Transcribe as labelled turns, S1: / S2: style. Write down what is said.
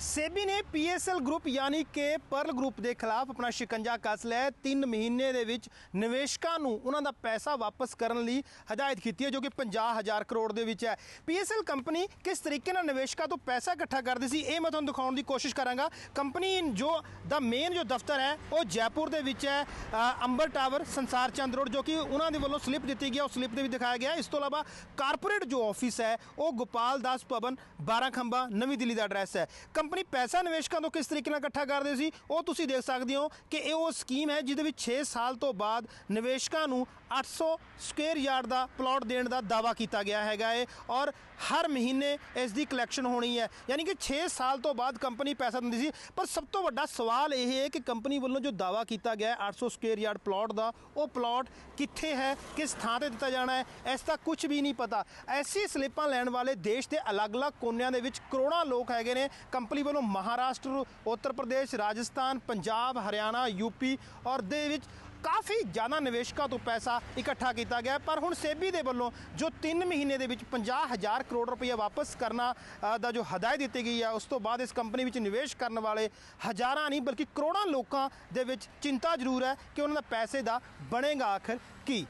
S1: ਸੇਬੀ ਨੇ PSL group ਯਾਨੀ ਕਿ ਪਰਲ ਗਰੁੱਪ ਦੇ ਖਿਲਾਫ ਆਪਣਾ ਸ਼ਿਕੰਜਾ ਕੱਸ ਲਿਆ ਹੈ। 3 ਮਹੀਨੇ ਦੇ ਵਿੱਚ ਨਿਵੇਸ਼ਕਾਂ ਨੂੰ ਉਹਨਾਂ ਦਾ ਪੈਸਾ ਵਾਪਸ ਕਰਨ ਲਈ ਹਦਾਇਤ ਕੀਤੀ ਹੈ, ਜੋ ਕਿ 50000 ਕਰੋੜ ਦੇ ਵਿੱਚ ਹੈ। ਪੀਐਸਐਲ ਕੰਪਨੀ ਕਿਸ ਤਰੀਕੇ ਨਾਲ ਨਿਵੇਸ਼ਕਾਂ ਤੋਂ ਪੈਸਾ ਇਕੱਠਾ ਕਰਦੀ ਸੀ, ਇਹ ਮੈਂ ਤੁਹਾਨੂੰ ਦਿਖਾਉਣ ਦੀ ਕੋਸ਼ਿਸ਼ ਕਰਾਂਗਾ। ਕੰਪਨੀ ਜੋ ਦਾ ਮੇਨ ਜੋ ਦਫ਼ਤਰ ਹੈ, ਉਹ ਜੈਪੁਰ ਦੇ ਵਿੱਚ ਹੈ ਅੰਬਰ ਟਾਵਰ, ਸੰਸਾਰ ਚੰਦ ਰੋਡ, ਜੋ ਕਿ ਉਹਨਾਂ ਦੇ ਵੱਲੋਂ ਸਲਿੱਪ ਦਿੱਤੀ ਗਿਆ ਉਹ ਸਲਿੱਪ ਦੇ ਵੀ ਦਿਖਾਇਆ ਗਿਆ ਇਸ ਤੋਂ ਇਲਾਵਾ ਕਾਰਪੋਰੇਟ ਜੋ ਆਫਿਸ ਹੈ, ਉਹ ਗੋਪਾਲ ਦਾਸ ਭਵਨ 12 ਖੰਭਾ ਨਵੀਂ ਦਿੱਲੀ ਦਾ ਐਡਰੈਸ ਹੈ। ਕੰਪਨੀ ਪੈਸਾ ਨਿਵੇਸ਼ਕਾਂ ਤੋਂ ਕਿਸ ਤਰੀਕੇ ਨਾਲ ਇਕੱਠਾ ਕਰਦੇ ਸੀ, ਉਹ ਤੁਸੀਂ ਦੇਖ ਸਕਦੇ ਹੋ ਕਿ ਇਹ ਉਹ ਸਕੀਮ ਹੈ ਜਿਹਦੇ ਵਿੱਚ 6 ਸਾਲ ਤੋਂ ਬਾਅਦ ਨਿਵੇਸ਼ਕਾਂ ਨੂੰ 800 ਸਕੁਅਰ ਯਾਰਡ ਦਾ ਪਲਾਟ ਦੇਣ ਦਾ ਦਾਵਾ ਕੀਤਾ ਗਿਆ ਹੈਗਾ ਹੈ ਔਰ ਹਰ ਮਹੀਨੇ ਇਸ ਦੀ ਕਲੈਕਸ਼ਨ ਹੋਣੀ ਹੈ। ਯਾਨੀ ਕਿ 6 ਸਾਲ ਤੋਂ ਬਾਅਦ ਕੰਪਨੀ ਪੈਸਾ ਦਿੰਦੀ ਸੀ। ਪਰ ਸਭ ਤੋਂ ਵੱਡਾ ਸਵਾਲ ਇਹ ਹੈ ਕਿ ਕੰਪਨੀ ਵੱਲੋਂ ਜੋ ਦਾਵਾ ਕੀਤਾ ਗਿਆ ਹੈ 800 ਸਕੁਅਰ ਯਾਰਡ ਪਲਾਟ ਦਾ, ਉਹ ਪਲਾਟ ਕਿੱਥੇ ਹੈ, ਕਿਸ ਥਾਂ ਤੇ ਦਿੱਤਾ ਜਾਣਾ ਹੈ, ਇਸ ਦਾ ਕੁਝ ਵੀ ਨਹੀਂ ਪਤਾ। ਐਸੀ ਸਲਿੱਪਾਂ ਲੈਣ ਵਾਲੇ ਦੇਸ਼ ਦੇ ਅਲੱਗ-ਅਲੱਗ ਕੋਨਿਆਂ ਦੇ ਵਿੱਚ ਕਰੋੜਾਂ ਲੋਕ ਹੈਗੇ ਨੇ, ਕੰਪਨੀ ਵੱਲੋਂ ਮਹਾਰਾਸ਼ਟਰ, ਉੱਤਰ ਪ੍ਰਦੇਸ਼, ਰਾਜਸਥਾਨ, ਪੰਜਾਬ, ਹਰਿਆਣਾ ਯੂਪੀ ਔਰ ਦੇ ਵਿੱਚ ਕਾਫੀ ਜ਼ਿਆਦਾ ਨਿਵੇਸ਼ਕਾਂ ਤੋਂ ਪੈਸਾ ਇਕੱਠਾ ਕੀਤਾ ਗਿਆ। ਪਰ ਹੁਣ ਸੇਬੀ ਦੇ ਵੱਲੋਂ ਜੋ 3 ਮਹੀਨੇ ਦੇ ਵਿੱਚ 50000 ਕਰੋੜ ਰੁਪਏ ਵਾਪਸ ਕਰਨਾ ਦਾ ਜੋ ਹਦਾਇਤ ਦਿੱਤੀ ਗਈ ਹੈ ਉਸ ਤੋਂ ਬਾਅਦ ਇਸ ਕੰਪਨੀ ਵਿੱਚ ਨਿਵੇਸ਼ ਕਰਨ ਵਾਲੇ ਹਜ਼ਾਰਾਂ ਨਹੀਂ, ਬਲਕਿ ਕਰੋੜਾਂ ਲੋਕਾਂ ਦੇ ਵਿੱਚ ਚਿੰਤਾ ਜ਼ਰੂਰ ਹੈ ਕਿ ਉਹਨਾਂ ਦਾ ਪੈਸੇ ਦਾ ਬਣੇਗਾ ਆਖਰ ਕੀ।